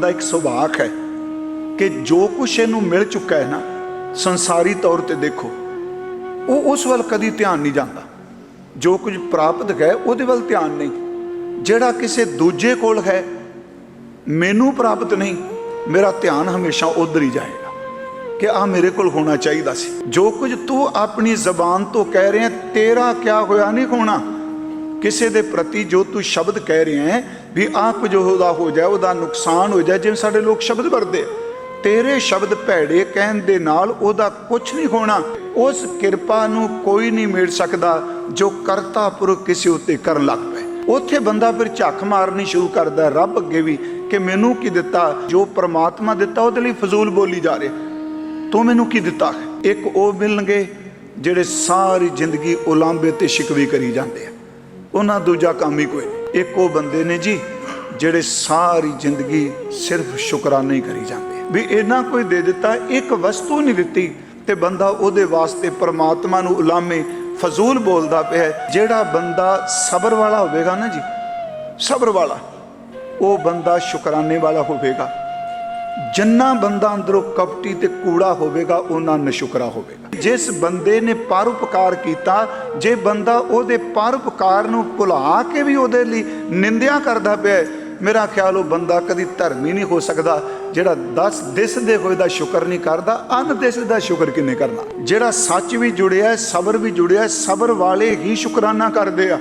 ਦਾ ਇੱਕ ਸੁਭਾਅ ਹੈ ਕਿ ਜੋ ਕੁਛ ਇਹਨੂੰ ਮਿਲ ਚੁੱਕਾ ਹੈ ਨਾ, ਸੰਸਾਰੀ ਤੌਰ ਤੇ ਦੇਖੋ, ਉਹ ਉਸ ਵੱਲ ਕਦੀ ਧਿਆਨ ਨਹੀਂ ਜਾਂਦਾ। ਜੋ ਕੁਝ ਪ੍ਰਾਪਤ ਹੈ, ਉਹਦੇ ਵੱਲ ਧਿਆਨ ਨਹੀਂ। ਜਿਹੜਾ ਕਿਸੇ ਦੂਜੇ ਕੋਲ ਹੈ, ਮੈਨੂੰ ਪ੍ਰਾਪਤ ਨਹੀਂ, ਮੇਰਾ ਧਿਆਨ ਹਮੇਸ਼ਾ ਉਧਰ ਹੀ ਜਾਏਗਾ ਕਿ ਆ ਮੇਰੇ ਕੋਲ ਹੋਣਾ ਚਾਹੀਦਾ ਸੀ। ਜੋ ਕੁਝ ਤੂੰ ਆਪਣੀ ਜ਼ਬਾਨ ਤੋਂ ਕਹਿ ਰਿਹਾ, ਤੇਰਾ ਕਿਆ ਹੋਇਆ, ਨਹੀਂ ਹੋਣਾ। ਕਿਸੇ ਦੇ ਪ੍ਰਤੀ ਜੋ ਤੂੰ ਸ਼ਬਦ ਕਹਿ ਰਿਹਾ ਹੈ, ਵੀ ਆਪ ਜੋ ਉਹਦਾ ਹੋ ਜਾਏ, ਉਹਦਾ ਨੁਕਸਾਨ ਹੋ ਜਾਏ, ਜਿਵੇਂ ਸਾਡੇ ਲੋਕ ਸ਼ਬਦ ਵਰਦੇ ਆ। ਤੇਰੇ ਸ਼ਬਦ ਭੈੜੇ ਕਹਿਣ ਦੇ ਨਾਲ ਉਹਦਾ ਕੁਝ ਨਹੀਂ ਹੋਣਾ। ਉਸ ਕਿਰਪਾ ਨੂੰ ਕੋਈ ਨਹੀਂ ਮਿਲ ਸਕਦਾ ਜੋ ਕਰਤਾ ਪੁਰਖ ਕਿਸੇ ਉੱਤੇ ਕਰਨ ਲੱਗ ਪਏ। ਉੱਥੇ ਬੰਦਾ ਫਿਰ ਝੱਕ ਮਾਰਨੀ ਸ਼ੁਰੂ ਕਰਦਾ, ਰੱਬ ਅੱਗੇ ਵੀ ਕਿ ਮੈਨੂੰ ਕੀ ਦਿੱਤਾ? ਜੋ ਪ੍ਰਮਾਤਮਾ ਦਿੱਤਾ, ਉਹਦੇ ਲਈ ਫਜ਼ੂਲ ਬੋਲੀ ਜਾ ਰਿਹਾ। ਤੂੰ ਮੈਨੂੰ ਕੀ ਦਿੱਤਾ? ਇੱਕ ਉਹ ਮਿਲਣਗੇ ਜਿਹੜੇ ਸਾਰੀ ਜ਼ਿੰਦਗੀ ਉਲਾਂਬੇ ਤੇ ਸ਼ਿਕਵੇ ਕਰੀ ਜਾਂਦੇ ਆ। ਉਹਨਾਂ ਦੂਜਾ ਕੰਮ ਹੀ ਕੋਈ ਨਹੀਂ। ਇੱਕ ਉਹ ਬੰਦੇ ਨੇ ਜੀ, ਜਿਹੜੇ ਸਾਰੀ ਜ਼ਿੰਦਗੀ ਸਿਰਫ ਸ਼ੁਕਰਾਨਾ ਹੀ ਕਰੀ ਜਾਂਦੇ ਵੀ ਇਹਨਾਂ ਕੋਈ ਦੇ ਦਿੱਤਾ, ਇੱਕ ਵਸਤੂ ਨਹੀਂ ਦਿੱਤੀ ਤੇ ਬੰਦਾ ਉਹਦੇ ਵਾਸਤੇ ਪਰਮਾਤਮਾ ਨੂੰ ਉਲਾਮੇ, ਫਜ਼ੂਲ ਬੋਲਦਾ ਪਿਆ ਜਿਹੜਾ ਬੰਦਾ ਸਬਰ ਵਾਲਾ ਹੋਵੇਗਾ ਨਾ ਜੀ, ਸਬਰ ਵਾਲਾ, ਉਹ ਬੰਦਾ ਸ਼ੁਕਰਾਨੇ ਵਾਲਾ ਹੋਵੇਗਾ। ਜਿੰਨਾ ਬੰਦਾ ਅੰਦਰੋਂ ਕਪਟੀ ਤੇ ਕੂੜਾ ਹੋਵੇਗਾ ਉਹਨਾਂ ਨਸ਼ੁਕਰਾ ਹੋਵੇਗਾ। ਜਿਸ ਬੰਦੇ ਨੇ ਪਰਉਪਕਾਰ ਕੀਤਾ, ਜੇ ਬੰਦਾ ਉਹਦੇ ਪਰਉਪਕਾਰ ਨੂੰ ਭੁਲਾ ਕੇ ਵੀ ਉਹਦੇ ਲਈ ਨਿੰਦਿਆ ਕਰਦਾ ਪਿਆ ਮੇਰਾ ਖਿਆਲ ਉਹ ਬੰਦਾ ਕਦੀ ਧਰਮੀ ਨਹੀਂ ਹੋ ਸਕਦਾ, ਜਿਹੜਾ 10 ਦਿਸ ਹੋਏ ਦਾ ਸ਼ੁਕਰ ਨਹੀਂ ਕਰਦਾ, ਅਨ ਦਿਸ ਦਾ ਸ਼ੁਕਰ ਕਿੰਨੇ ਕਰਨਾ? ਜਿਹੜਾ ਸੱਚ ਵੀ ਜੁੜਿਆ ਸਬਰ ਵੀ ਜੁੜਿਆ ਸਬਰ ਵਾਲੇ ਹੀ ਸ਼ੁਕਰਾਨਾ ਕਰਦੇ ਆ।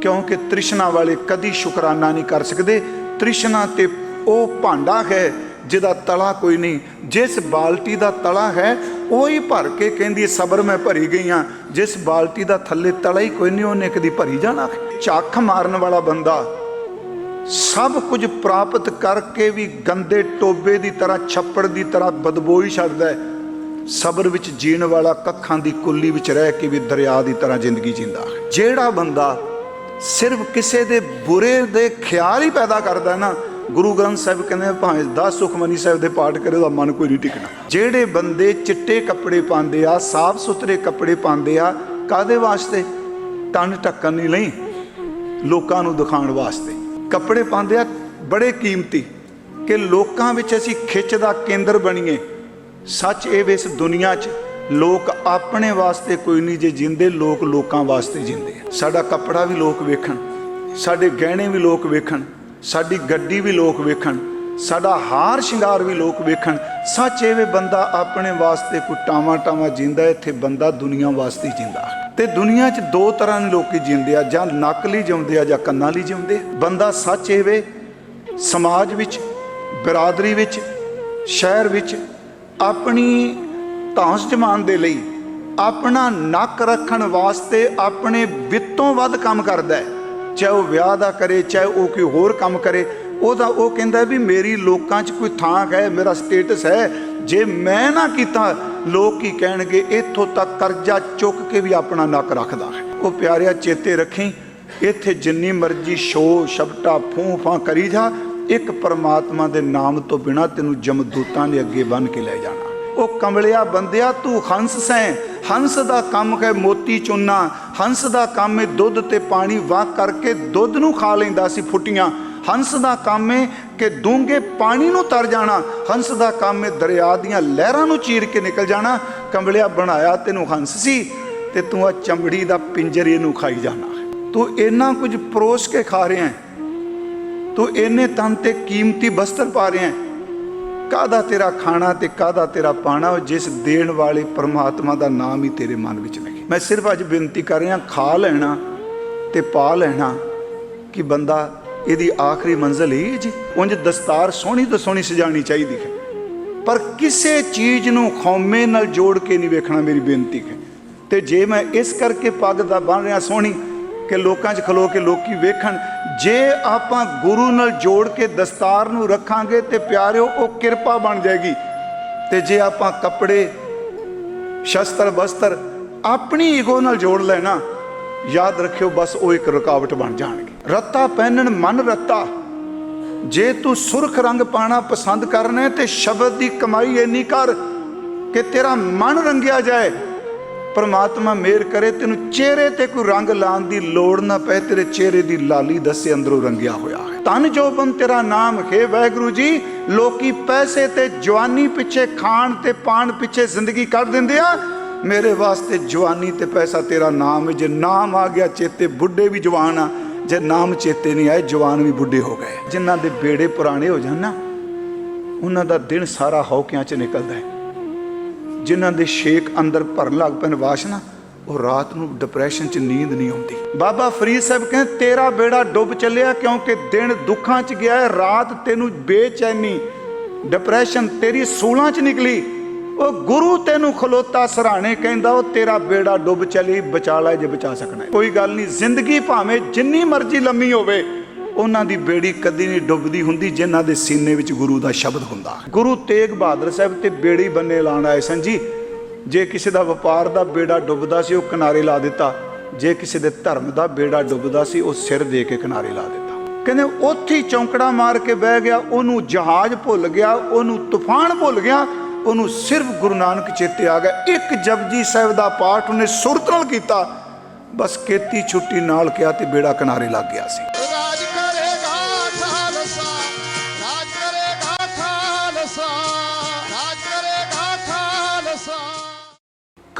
ਕਿਉਂਕਿ ਤ੍ਰਿਸ਼ਨਾ ਵਾਲੇ ਕਦੀ ਸ਼ੁਕਰਾਨਾ ਨਹੀਂ ਕਰ ਸਕਦੇ, ਤ੍ਰਿਸ਼ਨਾ ਤੇ ਉਹ ਭਾਂਡਾ ਹੈ ਜਿਹਦਾ ਤਲਾ ਕੋਈ ਨਹੀਂ। ਜਿਸ ਬਾਲਟੀ ਦਾ ਤਲਾ ਹੈ, ਉਹ ਹੀ ਭਰ ਕੇ ਕਹਿੰਦੀ, ਸਬਰ ਮੈਂ ਭਰੀ ਗਈ ਹਾਂ ਜਿਸ ਬਾਲਟੀ ਦਾ ਥੱਲੇ ਤਲਾ ਹੀ ਕੋਈ ਨਹੀਂ, ਉਹਨੇ ਕਦੀ ਭਰੀ ਜਾਣਾ। ਚੱਖ ਮਾਰਨ ਵਾਲਾ ਬੰਦਾ ਸਭ ਕੁਝ ਪ੍ਰਾਪਤ ਕਰਕੇ ਵੀ ਗੰਦੇ ਟੋਬੇ ਦੀ ਤਰ੍ਹਾਂ, ਛੱਪੜ ਦੀ ਤਰ੍ਹਾਂ ਬਦਬੂ ਹੀ। ਛੱਡਦਾ ਸਬਰ ਵਿੱਚ ਜੀਣ ਵਾਲਾ ਕੱਖਾਂ ਦੀ ਕੁੱਲੀ ਵਿੱਚ ਰਹਿ ਕੇ ਵੀ ਦਰਿਆ ਦੀ ਤਰ੍ਹਾਂ ਜ਼ਿੰਦਗੀ ਜਿੰਦਾ ਜਿਹੜਾ ਬੰਦਾ ਸਿਰਫ ਕਿਸੇ ਦੇ ਬੁਰੇ ਦੇ ਖਿਆਲ ਹੀ ਪੈਦਾ ਕਰਦਾ ਨਾ ਗੁਰੂ ਗ੍ਰੰਥ ਸਾਹਿਬ ਕਹਿੰਦੇ ਭਾਵੇਂ 10 ਸੁਖਮਨੀ ਸਾਹਿਬ ਦੇ ਪਾਠ ਕਰੇ, ਉਹਦਾ ਮਨ ਕੋਈ ਨਹੀਂ ਟਿਕਣਾ। ਜਿਹੜੇ ਬੰਦੇ ਚਿੱਟੇ ਕੱਪੜੇ ਪਾਉਂਦੇ ਆ, ਸਾਫ਼ ਸੁਥਰੇ ਕੱਪੜੇ ਪਾਉਂਦੇ ਆ ਕਾਦੇ ਵਾਸਤੇ? ਤਨ ਢੱਕਣ ਨਹੀਂ ਲਈ, ਲੋਕਾਂ ਨੂੰ ਦਿਖਾਉਣ ਵਾਸਤੇ। ਕੱਪੜੇ ਪਾਉਂਦੇ ਆ, ਬੜੇ ਕੀਮਤੀ ਕਿ ਲੋਕਾਂ ਵਿੱਚ ਅਸੀਂ ਖਿੱਚ ਦਾ ਕੇਂਦਰ ਬਣੀਏ। ਸੱਚ ਇਹ ਵੇ ਇਸ ਦੁਨੀਆ 'ਚ, ਲੋਕ ਆਪਣੇ ਵਾਸਤੇ ਕੋਈ ਨਹੀਂ, ਜੇ ਜਿੰਦੇ, ਲੋਕ ਲੋਕਾਂ ਵਾਸਤੇ ਜਿੰਦੇ ਸਾਡਾ ਕੱਪੜਾ ਵੀ ਲੋਕ ਵੇਖਣ, ਸਾਡੇ ਗਹਿਣੇ ਵੀ ਲੋਕ ਵੇਖਣ। ਸਾਡੀ ਗੱਡੀ ਵੀ ਲੋਕ ਵੇਖਣ, ਸਾਡਾ ਹਾਰ ਸ਼ਿੰਗਾਰ ਵੀ ਲੋਕ ਵੇਖਣ। ਸੱਚ ਇਹ ਬੰਦਾ ਆਪਣੇ ਵਾਸਤੇ ਕੋਈ ਟਾਵਾਂ ਟਾਵਾਂ ਜਿੰਦਾ, ਇੱਥੇ ਬੰਦਾ ਦੁਨੀਆ ਵਾਸਤੇ ਹੀ ਜਿੰਦਾ। ਤੇ ਦੁਨੀਆ 'ਚ ਦੋ ਤਰ੍ਹਾਂ ਦੇ ਲੋਕੀ ਜਿੰਦੇ ਆ, ਜਾਂ ਨੱਕ ਲਈ ਜਿਉਂਦੇ ਆ ਜਾਂ ਕੰਨਾਂ ਲਈ ਜਿਉਂਦੇ। ਆ ਬੰਦਾ ਸੱਚ ਇਹ ਵੇ, ਸਮਾਜ ਵਿੱਚ, ਬਰਾਦਰੀ ਵਿੱਚ, ਸ਼ਹਿਰ ਵਿੱਚ, ਆਪਣੀ ਧੌਂਸ ਜਮਾਨ ਦੇ ਲਈ, ਆਪਣਾ ਨੱਕ ਰੱਖਣ ਵਾਸਤੇ ਆਪਣੇ ਵਿੱਤੋਂ ਵੱਧ ਕੰਮ ਕਰਦਾ ਹੈ। ਚਾਹੇ ਉਹ ਵਿਆਹ ਦਾ ਕਰੇ, ਚਾਹੇ ਉਹ ਕੋਈ ਹੋਰ ਕੰਮ ਕਰੇ, ਉਹਦਾ ਉਹ ਕਹਿੰਦਾ ਵੀ ਮੇਰੀ ਲੋਕਾਂ 'ਚ ਕੋਈ ਥਾਂ ਹੈ, ਮੇਰਾ ਸਟੇਟਸ ਹੈ। ਜੇ ਮੈਂ ਨਾ ਕੀਤਾ, ਲੋਕ ਕੀ ਕਹਿਣਗੇ, ਇੱਥੋਂ ਤੱਕ ਕਰਜ਼ਾ ਚੁੱਕ ਕੇ ਵੀ ਆਪਣਾ ਨੱਕ ਰੱਖਦਾ ਹੈ। ਉਹ ਪਿਆਰਿਆ, ਚੇਤੇ ਰੱਖੀ, ਇੱਥੇ ਜਿੰਨੀ ਮਰਜ਼ੀ ਸ਼ੋ, ਸ਼ਬਟਾ, ਫੂੰ ਫਾਂ ਕਰੀ ਜਾ, ਇੱਕ ਪਰਮਾਤਮਾ ਦੇ ਨਾਮ ਤੋਂ ਬਿਨਾ ਤੈਨੂੰ ਜਮਦੂਤਾਂ ਦੇ ਅੱਗੇ ਬੰਨ ਕੇ ਲੈ ਜਾਣਾ। ਉਹ ਕਮਲਿਆ ਬੰਦਿਆ, ਤੂੰ ਹੰਸ ਸੈਂ, ਹੰਸ ਦਾ ਕੰਮ ਹੈ ਮੋਤੀ ਚੁੰਨਾ, ਹੰਸ ਦਾ ਕੰਮ ਹੈ ਦੁੱਧ ਤੇ ਪਾਣੀ। ਵਾਹ ਕਰਕੇ ਦੁੱਧ ਨੂੰ ਖਾ ਲੈਂਦਾ ਸੀ ਫੁੱਟੀਆਂ। ਹੰਸ ਦਾ ਕੰਮ ਹੈ ਕਿ ਡੂੰਘੇ ਪਾਣੀ ਨੂੰ ਤਰ ਜਾਣਾ। ਹੰਸ ਦਾ ਕੰਮ ਹੈ ਦਰਿਆ ਦੀਆਂ ਲਹਿਰਾਂ ਨੂੰ ਚੀਰ ਕੇ ਨਿਕਲ ਜਾਣਾ। ਕੰਬਲਿਆ ਬਣਾਇਆ ਤੈਨੂੰ ਹੰਸ ਸੀ ਤੇ ਤੂੰ ਆ ਚਮੜੀ ਦਾ ਪਿੰਜਰ ਇਹਨੂੰ ਖਾਈ ਜਾਣਾ। ਤੂੰ ਇੰਨਾ ਕੁਝ ਪਰੋਸ ਕੇ ਖਾ ਰਿਹਾ ਤੂੰ ਇੰਨੇ ਤਨ ਤੇ ਕੀਮਤੀ ਬਸਤਰ ਪਾ ਰਿਹਾ ਕਾਹਦਾ ਤੇਰਾ ਖਾਣਾ ਤੇ ਕਾਹਦਾ ਤੇਰਾ ਪਾਣਾ ਜਿਸ ਦੇਣ ਵਾਲੇ ਪਰਮਾਤਮਾ ਦਾ ਨਾਮ ਹੀ ਤੇਰੇ ਮਨ ਵਿੱਚ ਨਹੀਂ ਮੈਂ ਸਿਰਫ ਅੱਜ ਬੇਨਤੀ ਕਰ ਰਿਹਾ, ਖਾ ਲੈਣਾ ਤੇ ਪਾ ਲੈਣਾ ਕਿ ਬੰਦਾ ਇਹਦੀ ਆਖਰੀ ਮੰਜ਼ਿਲ ਹੀ ਜੀ, ਉਂਝ ਦਸਤਾਰ ਸੋਹਣੀ ਤੋਂ ਸੋਹਣੀ ਸਜਾਣੀ ਚਾਹੀਦੀ ਹੈ। ਪਰ ਕਿਸੇ ਚੀਜ਼ ਨੂੰ ਖੌਮੇ ਨਾਲ ਜੋੜ ਕੇ ਨਹੀਂ ਵੇਖਣਾ ਮੇਰੀ ਬੇਨਤੀ ਹੈ। ਤੇ ਜੇ ਮੈਂ ਇਸ ਕਰਕੇ ਪੱਗ ਦਾ ਬਣ ਰਿਹਾ ਸੋਹਣੀ ਕਿ ਲੋਕਾਂ 'ਚ ਖਲੋ ਕੇ ਲੋਕੀ ਵੇਖਣ, ਜੇ ਆਪਾਂ ਗੁਰੂ ਨਾਲ ਜੋੜ ਕੇ ਦਸਤਾਰ ਨੂੰ ਰੱਖਾਂਗੇ ਤੇ ਪਿਆਰਿਓ, ਉਹ ਕਿਰਪਾ ਬਣ ਜਾਏਗੀ। ਤੇ ਜੇ ਆਪਾਂ ਕੱਪੜੇ, ਸ਼ਸਤਰ ਬਸਤਰ ਆਪਣੀ ਈਗੋ ਨਾਲ ਜੋੜ ਲੈਣਾ, ਯਾਦ ਰੱਖਿਓ ਬਸ ਉਹ ਇੱਕ ਰੁਕਾਵਟ ਬਣ ਜਾਣਗੇ। ਰੱਤਾ ਪਹਿਨਣ ਮਨ ਰੱਤਾ। ਜੇ ਤੂੰ ਸੁਰਖ ਰੰਗ ਪਾਣਾ ਪਸੰਦ ਕਰਨਾ ਹੈ ਤੇ ਸ਼ਬਦ ਦੀ ਕਮਾਈ ਇੰਨੀ ਕਰ ਕਿ ਤੇਰਾ ਮਨ ਰੰਗਿਆ ਜਾਏ ਪਰਮਾਤਮਾ ਮਿਹਰ ਕਰੇ, ਤੈਨੂੰ ਚਿਹਰੇ ਤੇ ਕੋਈ ਰੰਗ ਲਾਉਣ ਦੀ ਲੋੜ ਨਾ ਪਏ, ਤੇਰੇ ਚਿਹਰੇ ਦੀ ਲਾਲੀ ਦੱਸੇ ਅੰਦਰੋਂ ਰੰਗਿਆ ਹੋਇਆ ਹੈ। ਤਨ ਜੋਬਨ ਤੇਰਾ ਨਾਮ ਹੈ, ਵਾਹਿਗੁਰੂ ਜੀ, ਲੋਕੀ ਪੈਸੇ ਤੇ ਜਵਾਨੀ ਪਿੱਛੇ ਖਾਣ ਤੇ ਪਾਣ ਪਿੱਛੇ ਜ਼ਿੰਦਗੀ ਕੱਢ ਦਿੰਦੇ ਆ। ਮੇਰੇ ਵਾਸਤੇ ਜਵਾਨੀ ਤੇ ਪੈਸਾ ਤੇਰਾ ਨਾਮ ਜੇ ਨਾਮ ਆ ਗਿਆ, ਚੇਤੇ ਬੁੱਢੇ ਵੀ ਜਵਾਨ ਆ, ਜੇ ਨਾਮ ਚੇਤੇ ਨਹੀਂ ਆਏ, ਜਵਾਨ ਵੀ ਬੁੱਢੇ ਹੋ ਗਏ। ਜਿਨ੍ਹਾਂ ਦੇ ਬੇੜੇ ਪੁਰਾਣੇ ਹੋ ਜਾਣ ਨਾ, ਉਹਨਾਂ ਦਾ ਦਿਨ ਸਾਰਾ ਹੌਕਿਆਂ 'ਚ ਨਿਕਲਦਾ ਹੈ। ਜਿਨ੍ਹਾਂ ਦੇ ਛੇਕ ਅੰਦਰ ਭਰਨ ਲੱਗ ਪੈਣ ਵਾਸ਼ਨਾ ਉਹ ਰਾਤ ਨੂੰ ਡਿਪਰੈਸ਼ਨ 'ਚ ਨੀਂਦ ਨਹੀਂ ਆਉਂਦੀ। ਬਾਬਾ ਫਰੀਦ ਸਾਹਿਬ ਕਹਿੰਦੇ, ਤੇਰਾ ਬੇੜਾ ਡੁੱਬ ਚੱਲਿਆ ਕਿਉਂਕਿ ਦਿਨ ਦੁੱਖਾਂ 'ਚ ਗਿਆ ਹੈ, ਰਾਤ ਤੈਨੂੰ ਬੇਚੈਨੀ ਡਿਪਰੈਸ਼ਨ ਤੇਰੀ ਸੂਲਾਂ 'ਚ ਨਿਕਲੀ। ਉਹ ਗੁਰੂ ਤੈਨੂੰ ਖਲੋਤਾ ਸਰਾਣੇ ਕਹਿੰਦਾ, ਉਹ ਤੇਰਾ ਬੇੜਾ ਡੁੱਬ ਚਲੀ, ਬਚਾ ਲੈ ਜੇ ਬਚਾ ਸਕਣਾ ਕੋਈ ਗੱਲ ਨਹੀਂ, ਜ਼ਿੰਦਗੀ ਭਾਵੇਂ ਜਿੰਨੀ ਮਰਜ਼ੀ ਲੰਮੀ ਹੋਵੇ ਉਹਨਾਂ ਦੀ ਬੇੜੀ ਕਦੀ ਨਹੀਂ ਡੁੱਬਦੀ ਹੁੰਦੀ, ਜਿਨ੍ਹਾਂ ਦੇ ਸੀਨੇ ਵਿੱਚ ਗੁਰੂ ਦਾ ਸ਼ਬਦ ਹੁੰਦਾ। ਗੁਰੂ ਤੇਗ ਬਹਾਦਰ ਸਾਹਿਬ ਤੇ ਬੇੜੀ ਬੰਨੇ ਲਾਣ ਆਏ ਸਨ ਜੀ। ਜੇ ਕਿਸੇ ਦਾ ਵਪਾਰ ਦਾ ਬੇੜਾ ਡੁੱਬਦਾ ਸੀ, ਉਹ ਕਿਨਾਰੇ ਲਾ ਦਿੱਤਾ। ਜੇ ਕਿਸੇ ਦੇ ਧਰਮ ਦਾ ਬੇੜਾ ਡੁੱਬਦਾ ਸੀ, ਉਹ ਸਿਰ ਦੇ ਕੇ ਕਿਨਾਰੇ ਲਾ ਦਿੱਤਾ। ਕਹਿੰਦੇ ਉੱਥੇ ਚੌਂਕੜਾ ਮਾਰ ਕੇ ਬਹਿ ਗਿਆ, ਉਹਨੂੰ ਜਹਾਜ਼ ਭੁੱਲ ਗਿਆ, ਉਹਨੂੰ ਤੂਫਾਨ ਭੁੱਲ ਗਿਆ, ਉਹਨੂੰ ਸਿਰਫ ਗੁਰੂ ਨਾਨਕ ਚੇਤੇ ਆ ਗਿਆ। ਇੱਕ ਜਪਜੀ ਸਾਹਿਬ ਦਾ ਪਾਠ ਉਹਨੇ ਸੁਰਤ ਨਾਲ ਕੀਤਾ। ਬਸ ਕੀਤੀ ਛੁੱਟੀ ਨਾਲ ਕਿਹਾ ਤੇ ਬੇੜਾ ਕਿਨਾਰੇ ਲੱਗ ਗਿਆ ਸੀ।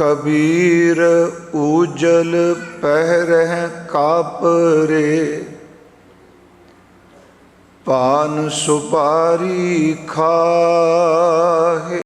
ਕਬੀਰ ਉਜਲ ਪਹਿਰਹਿ ਕਾਪਰੇ। ਪਾਨ ਸੁਪਾਰੀ ਖਾਹੇ।